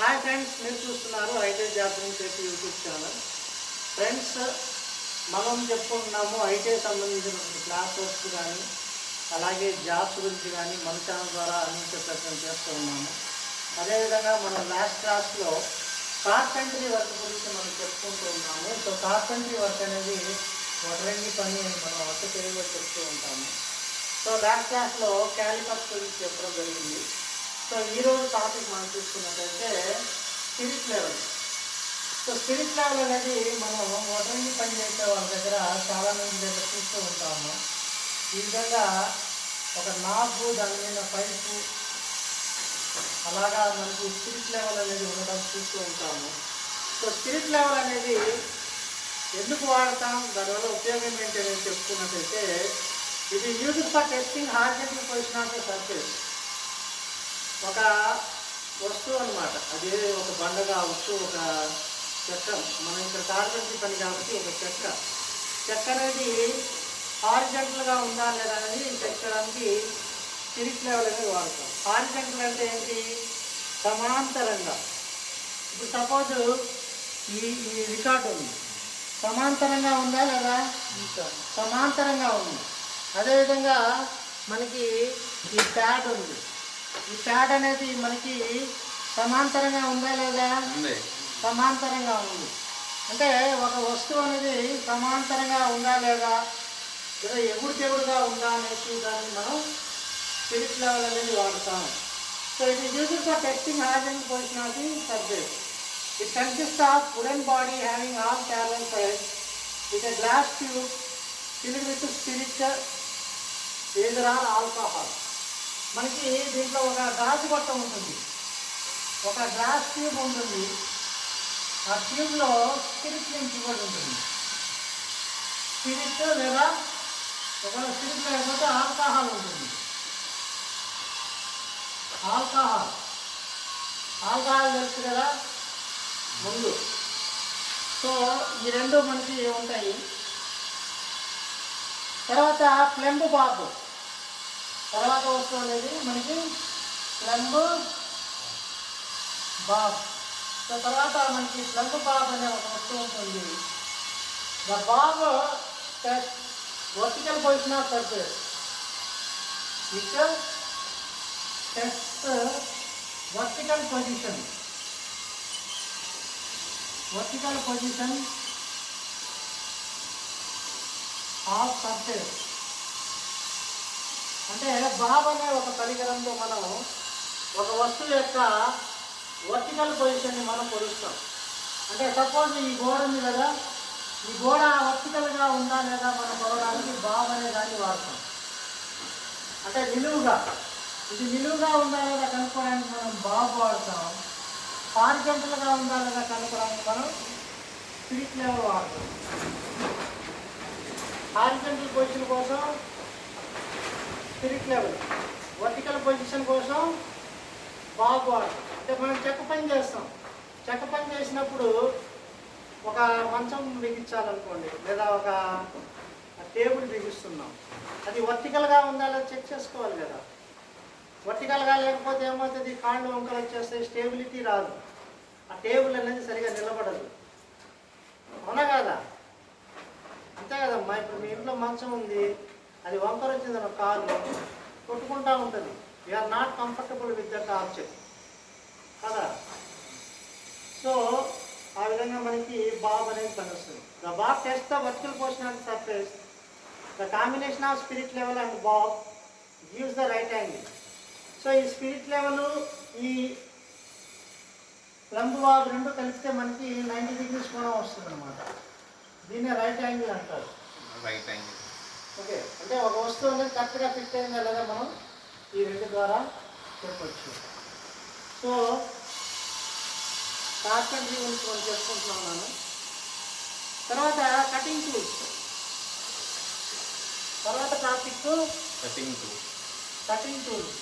Hi friends మీరు చూస్తున్నారు IT జాతరం చెప్పి యూట్యూబ్ ఛానల్ ఫ్రెండ్స్ మనం చెప్పుకుంటున్నాము ఐటీ సంబంధించినటువంటి క్లాసెస్ కానీ అలాగే జాబ్స్ గురించి కానీ మన ఛానల్ ద్వారా అందించే ప్రయత్నం చేస్తూ ఉన్నాము. అదేవిధంగా మనం లాస్ట్ క్లాస్లో కార్పెంటరీ వర్క్ గురించి మనం చెప్పుకుంటూ ఉన్నాము. సో కార్పెంటరీ వర్క్ అనేది వడ్రంగి పని అని మనం వర్క్ తెలియగా చెప్తూ ఉంటాము. సో లాస్ట్ క్లాస్లో క్యాలిపర్స్ గురించి చెప్పడం జరిగింది. సో ఈరోజు టాపిక్ మనం చూసుకున్నట్టయితే spirit level so spirit level అనేది మనం వడ్రంగి పని చేసే వాళ్ళ దగ్గర చాలా మంది దగ్గర చూస్తూ ఉంటాము. ఈ విధంగా ఒక నాపు దాని మీద పైపు అలాగా మనకి స్పిరిట్ లెవెల్ అనేది ఉండడం చూస్తూ ఉంటాము. సో స్పిరిట్ లెవెల్ అనేది ఎందుకు వాడతాం? దానివల్ల ఉపయోగం ఏంటి అనేది చెప్పుకున్నట్టయితే ఇది use for testing horizontal position of the surface ఒక వస్తువు అన్నమాట. అది ఒక బండ కావచ్చు ఒక చెక్క. మనం ఇక్కడ కార్పెంటరీ పని కాబట్టి ఒక చెక్క. చెక్క అనేది హారిజెంటల్గా ఉందా లేదా అనేది చెక్ చేయడానికి స్పిరిట్ లెవెల్ అనేది వాడతాం. హారిజెంటల్ అంటే ఏంటి? సమాంతరంగా. ఇప్పుడు సపోజ్ ఈ ఈ రికార్డు ఉంది. సమాంతరంగా ఉందా లేదా? సమాంతరంగా ఉంది. అదేవిధంగా మనకి ఈ ప్యాడ్ ఉంది. ఈ ప్యాడ్ అనేది మనకి సమాంతరంగా ఉందా లేదా? సమాంతరంగా ఉంది. అంటే ఒక వస్తువు అనేది సమాంతరంగా ఉందా లేదా? లేదా ఎగుడు తెగుడుగా ఉందా అనేసి దాన్ని మనం స్పిరిట్ లెవెల్ అనేది వాడతాం. So it is used for testing horizontal position of the subject it consist of wooden body having all parallel side with glass tube filled with spirit either or alcohol మనకి దీంట్లో ఒక గాజు గొట్టం ఉంటుంది. ఒక glass tube ఉంటుంది. ఆ ట్యూబ్లో స్పిరిట్ నింపబడి ఉంటుంది. స్పిరిట్ లేదా ఒకవేళ స్పిరిట్ లేకపోతే ఆల్కహాల్ ఉంటుంది. ఆల్కహాల్. ఆల్కహాల్ తెలుసు కదా? ముందు. సో ఈ రెండు మనకి ఉంటాయి. తర్వాత ప్లెంబ్ బాబు. తర్వాత వస్తువు అనేది మనకి ప్లెంబ్ బాబ్. సో తర్వాత మనకి ప్లగ్ బాబ్ అనే ఒక వస్తువు ఉంటుంది. The bob test vertical position of surface it test vertical position. Vertical position of surface అంటే బాబ్ అనే ఒక పరికరంతో మనం ఒక వస్తువు యొక్క వర్టికల్ పొజిషన్ని మనం కొలుస్తాం. అంటే సపోజ్ ఈ గోడ ఉంది కదా ఈ గోడ వర్టికల్గా ఉందా లేదా మనం కొలవడానికి బాబ్ అనే దాన్ని వాడతాం. అంటే నిలువుగా ఇది నిలువుగా ఉందా లేదా కనుక్కోవడానికి మనం బాబ్ వాడతాం. హారిజెంటల్గా ఉందా లేదా కనుక్కోవడానికి మనం స్పిరిట్ లెవెల్ వాడతాం. హారిజెంటల్ పొజిషన్ కోసం స్పిరిట్ లెవెల్ వర్టికల్ పొజిషన్ కోసం బాబు అంటే మనం చెక్క పని చేస్తాం. చెక్క పని చేసినప్పుడు ఒక మంచం బిగించాలనుకోండి లేదా ఒక టేబుల్ బిగిస్తున్నాం. అది వర్టికల్గా ఉందా లేదా చెక్ చేసుకోవాలి కదా. వర్టికల్గా లేకపోతే ఏమవుతుంది? కాళ్ళు వంకలు వచ్చేస్తే స్టేబిలిటీ రాదు. ఆ టేబుల్ అనేది సరిగా నిలబడదు. అవునా కదా? అంతే కదమ్మా ఇప్పుడు మీ ఇంట్లో మంచం ఉంది. అది వంకర వచ్చింది ఒక కారు కొట్టుకుంటా ఉంటుంది. Are not comfortable with that object కదా? సో ఆ విధంగా మనకి బాబ్ అనేది పనిస్తుంది the bob test the virtual portion of surface the combination of spirit level and bob gives the right angle so ఈ స్పిరిట్ లెవెల్ ఈ plumb bob రెండు కలిపితే మనకి నైంటీ డిగ్రీస్ కోణం వస్తుంది అనమాట దీన్నే రైట్ యాంగిల్ అంటారు. రైట్ యాంగిల్ ఓకే అంటే ఒక వస్తువు అనేది కరెక్ట్గా ఫిట్ అయిందా లేదా మనం ఈ రెండు ద్వారా చెప్పొచ్చు. సో కార్పెంటరీ గురించి మనం చెప్పుకుంటున్నాం నేను తర్వాత కటింగ్ టూల్స్ తర్వాత topic cutting to cutting tools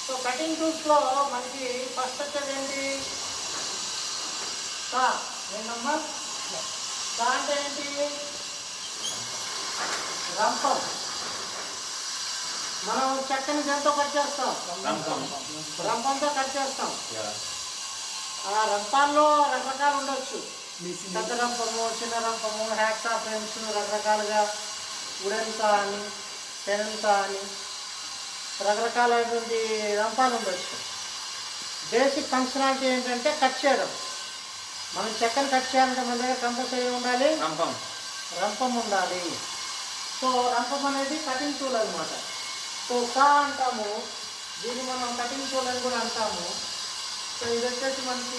so cutting టూల్స్లో మనకి ఫస్ట్ వచ్చేది ఏంటి? సా ఏంటమ్మా అంటే ఏంటి? రంపం. మనం చెక్కని దేంతో కట్ చేస్తాం? రంపం. రంపంతో కట్ చేస్తాం. ఆ రంపాల్లో రకరకాలు ఉండొచ్చు. పెద్ద రంపము చిన్న రంపము హ్యాక్సా ఫ్రేమ్స్ రకరకాలుగా ఉడెన్సా అని పెనెన్సా అని రకరకాలైనటువంటి రంపాలు ఉండొచ్చు. బేసిక్ ఫంక్షనాలిటీ ఏంటంటే కట్ చేయడం. మనం చెక్కని కట్ చేయాలంటే మన దగ్గర కంపల్సరీ ఉండాలి? రంపం. రంపం ఉండాలి. సో రంపం అనేది కటింగ్ టూల్ అనమాట సో సా అంటాము? దీన్ని మనం కటింగ్ టూల్ అని కూడా అంటాము. సో ఇది వచ్చేసి మనకి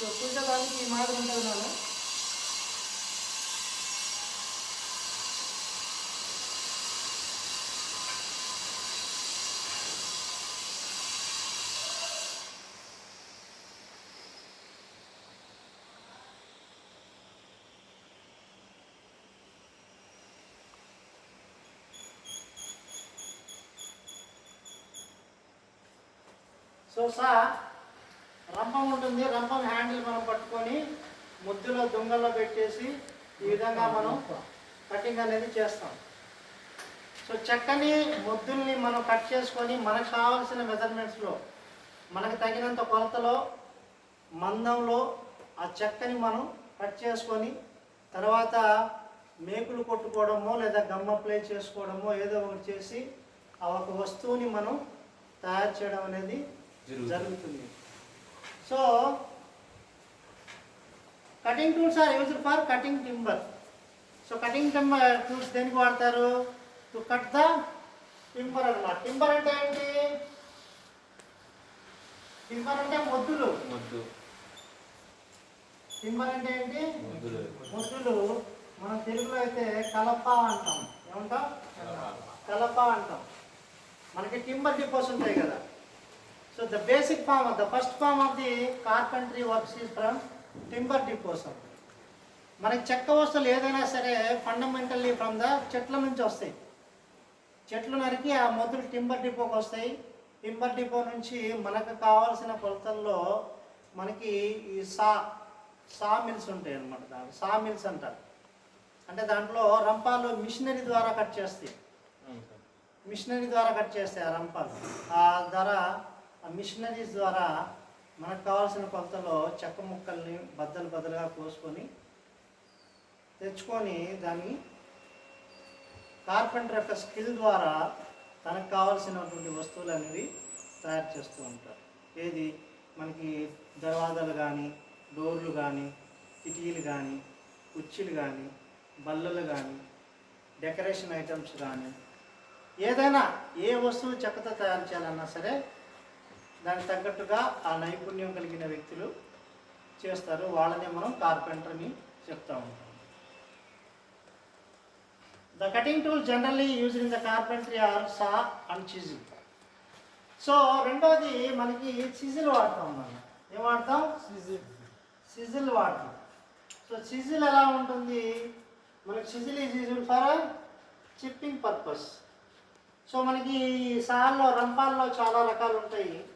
సో చూసేదానికి ఈ మాదిరి ఉంటుంది? సో సా రంపం ఉంటుంది రంపం హ్యాండిల్ మనం పట్టుకొని ముద్దులో దుంగల్లో పెట్టేసి ఈ విధంగా మనం కటింగ్ అనేది చేస్తాం. సో చెక్కని ముద్దుల్ని మనం కట్ చేసుకొని మనకు కావాల్సిన మెజర్మెంట్స్లో మనకు తగినంత కొలతలో మందంలో ఆ చెక్కని మనం కట్ చేసుకొని తర్వాత మేకులు కొట్టుకోవడమో లేదా గమ్మ ప్లే చేసుకోవడమో ఏదో ఒకటి చేసి ఆ ఒక వస్తువుని మనం తయారు చేయడం అనేది జరుగుతుంది. So cutting tools are used for cutting timber so cutting timber tools దేనికి వాడతారు? టు కట్ ద టింబర్ అన్నమాట. టింబర్ అంటే ఏంటి? టింబర్ అంటే మొద్దులు. ముద్దు. టింబర్ అంటే ఏంటి? ముద్దులు. మొద్దులు. మనం తెలుగులో అయితే కలప అంటాం. ఏమంటాం కలప. అంటాం. మనకి టింబర్ డిపోస్ ఉంటాయి కదా. So the basic form the first form of the carpentry works is from timber depots మనకి చెక్క వస్తువులు ఏదైనా సరే ఫండమెంటల్లీ ఫ్రమ్ ద చెట్ల నుంచి వస్తాయి. చెట్లు నరికి ఆ మొదలు టింబర్ డిపోకి వస్తాయి. టింబర్ డిపో నుంచి మనకు కావాల్సిన కొలతల్లో మనకి ఈ సా సా మిల్స్ ఉంటాయి అన్నమాట దాని సా మిల్స్ అంటారు. అంటే దాంట్లో రంపాలు మిషనరీ ద్వారా కట్ చేస్తాయి. మిషనరీ ద్వారా కట్ చేస్తాయి ఆ రంపాలు. ఆ ద్వారా ఆ మిషనరీస్ ద్వారా మనకు కావాల్సిన కొలతలో చెక్క ముక్కల్ని బద్దలు బద్దలుగా కోసుకొని తెచ్చుకొని దాన్ని కార్పెంటర్ యొక్క స్కిల్ ద్వారా తనకు కావాల్సినటువంటి వస్తువులు అనేవి తయారు చేస్తూ ఉంటారు. ఏది? మనకి దర్వాజాలు కానీ డోర్లు కానీ కిటికీలు కానీ కుర్చీలు కానీ బల్లలు కానీ డెకరేషన్ ఐటమ్స్ కానీ ఏదైనా ఏ వస్తువు చెక్కతో తయారు చేయాలన్నా సరే దానికి తగ్గట్టుగా ఆ నైపుణ్యం కలిగిన వ్యక్తులు చేస్తారు. వాళ్ళనే మనం కార్పెంటర్ని చెప్తా ఉంటాం. The cutting tool generally use in the carpentry are saw and chisel so రెండోది మనకి చిజిల్ వాడతాం మనం. ఏం వాడతాం? సిజిల్ వాడతాం. సో సిజిల్ ఎలా ఉంటుంది? మనకి chisel is useful for chipping purpose so మనకి ఈ సాల్లో రంపాల్లో చాలా రకాలు ఉంటాయి.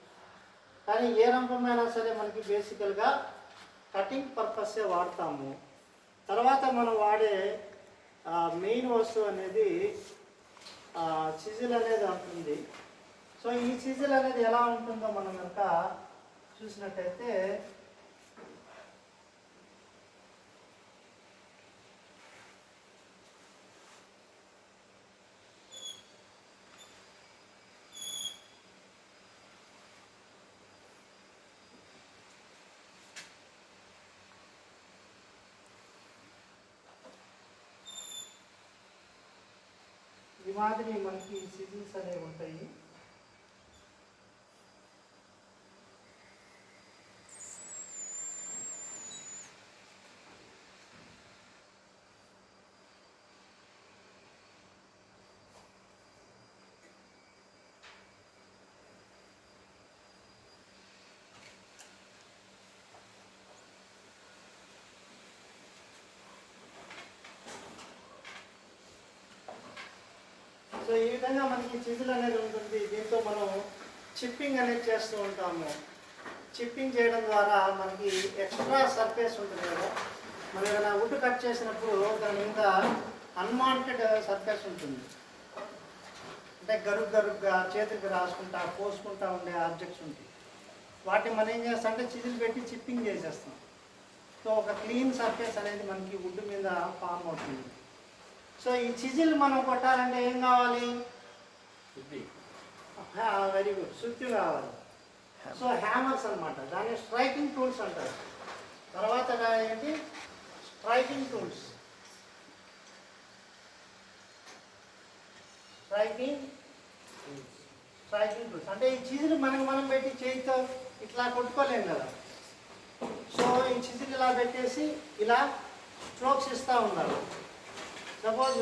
కానీ ఏ రంపమైనా సరే మనకి బేసికల్గా కటింగ్ పర్పస్సే వాడతాము. తర్వాత మనం వాడే మెయిన్ వస్తువు అనేది చిజిల్ అనేది ఉంటుంది సో ఈ చిజిల్ అనేది ఎలా ఉంటుందో మనం కనుక చూసినట్టయితే ఈ మాదిరి మనకి సిజిల్స్ అనేవి ఉంటాయి సో ఈ విధంగా మనకి చిజిల్ అనేది ఉంటుంది. దీంతో మనం చిప్పింగ్ అనేది చేస్తూ ఉంటాము. చిప్పింగ్ చేయడం ద్వారా మనకి ఎక్స్ట్రా సర్ఫేస్ ఉంటుంది కదా. మనం ఏదైనా వుడ్ కట్ చేసినప్పుడు దాని మీద అన్వాంటెడ్ సర్ఫేస్ ఉంటుంది. అంటే గరుగ్ గరుగ్గా చేతికి రాసుకుంటా పోసుకుంటా ఉండే ఆబ్జెక్ట్స్ ఉంటాయి. వాటిని మనం ఏం చేస్తాం అంటే చిజిల్ పెట్టి చిప్పింగ్ చేసేస్తాం. సో ఒక క్లీన్ సర్ఫేస్ అనేది మనకి వుడ్ మీద ఫామ్ అవుతుంది. సో ఈ చిజిల్ మనం కొట్టాలంటే ఏం కావాలి? వెరీ గుడ్ సుత్తి కావాలి. సో హ్యామర్స్ అన్నమాట. దాన్ని స్ట్రైకింగ్ టూల్స్ అంటారు. తర్వాత ఏంటి? Striking tools striking striking tools అంటే ఈ చీజులు మనకు మనం పెట్టి చేతితో ఇట్లా కొట్టుకోలేం కదా. సో ఈ చిజిల్ ఇలా పెట్టేసి ఇలా స్ట్రోక్స్ ఇస్తూ ఉండాలి. సపోజ్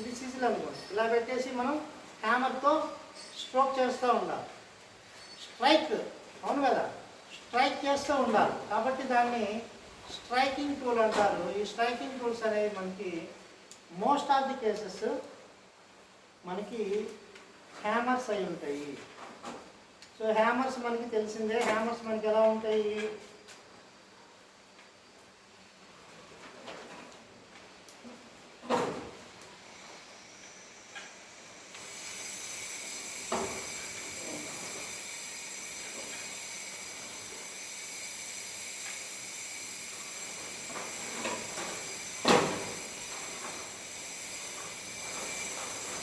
ఇది చిజిల్ అనుకోండి. ఇలా పెట్టేసి మనం హ్యామర్తో స్ట్రోక్ చేస్తూ ఉండాలి. స్ట్రైక్ అవును కదా? స్ట్రైక్ చేస్తూ ఉండాలి. కాబట్టి దాన్ని స్ట్రైకింగ్ టూల్ అంటారు. ఈ స్ట్రైకింగ్ టూల్స్ అనేవి మనకి మోస్ట్ ఆఫ్ ది కేసెస్ మనకి హ్యామర్స్ అయి ఉంటాయి. సో హ్యామర్స్ మనకి తెలిసిందే. హ్యామర్స్ మనకి ఎలా ఉంటాయి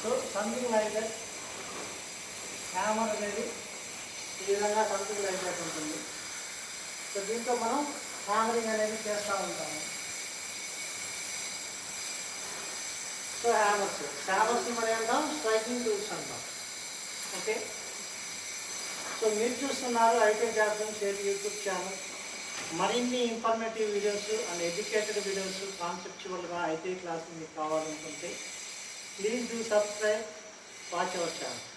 so something like that hammer అనేది ఈ విధంగా సంథింగ్ లైక్ దట్ ఉంటుంది. సో దీంతో మనం హ్యామరింగ్ అనేది చేస్తూ ఉంటాము. సో హ్యామర్స్ హ్యామర్స్ మనం ఏంటాం స్ట్రైకింగ్ టూల్స్ అంటాం. ఓకే? సో మీరు చూస్తున్నారు IT job share YouTube channel. మరిన్ని informative videos and educated videos కాన్సెప్చువల్గా IT class మీకు కావాలనుకుంటే प्लीज़ डू सब्सक्राइब पाँच और चार।